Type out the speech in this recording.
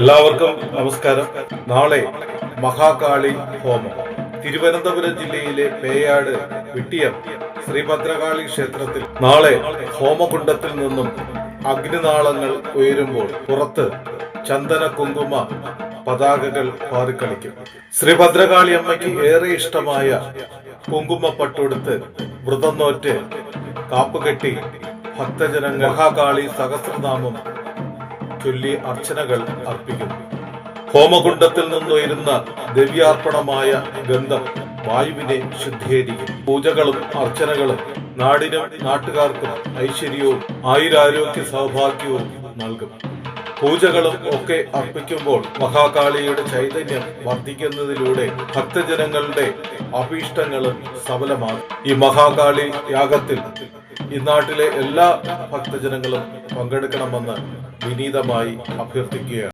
എല്ലാവർക്കും നമസ്കാരം. നാളെ മഹാകാളി ഹോമം. തിരുവനന്തപുരം ജില്ലയിലെ പേയാട് വിട്ടിയം ശ്രീഭദ്രകാളി ക്ഷേത്രത്തിൽ നാളെ ഹോമകുണ്ടത്തിൽ നിന്നും അഗ്നിനാളങ്ങൾ ഉയരുമ്പോൾ പുറത്ത് ചന്ദന കുങ്കുമ പതാകകൾ പാറിക്കളിക്കും. ശ്രീഭദ്രകാളി അമ്മയ്ക്ക് ഏറെ ഇഷ്ടമായ കുങ്കുമ പട്ടുടുത്ത് വ്രതം നോറ്റ് കാപ്പുകെട്ടി ഭക്തജനങ്ങൾ മഹാകാളി സഹസ്രനാമം ചൊല്ലി അർച്ചനകൾ അർപ്പിക്കുന്നു. ഹോമകുണ്ടത്തിൽ നിന്നുയരുന്ന ദിവ്യാർപ്പണമായ ഗന്ധം വായുവിനെ ശുദ്ധീകരിക്കും പൂജകളും അർച്ചനകളും നാടിനും നാട്ടുകാർക്കും ഐശ്വര്യവും ആയുരാരോഗ്യ സൗഭാഗ്യവും നൽകും പൂജകളും ഒക്കെ അർപ്പിക്കുമ്പോൾ മഹാകാളിയുടെ ചൈതന്യം വർദ്ധിക്കുന്നതിലൂടെ ഭക്തജനങ്ങളുടെ അഭീഷ്ടങ്ങളും സഫലമാകും. ഈ മഹാകാളി യാഗത്തിൽ ഈ നാട്ടിലെ എല്ലാ ഭക്തജനങ്ങളും പങ്കെടുക്കണമെന്ന് വിനീതമായി അഭ്യർത്ഥിക്കുകയാണ്.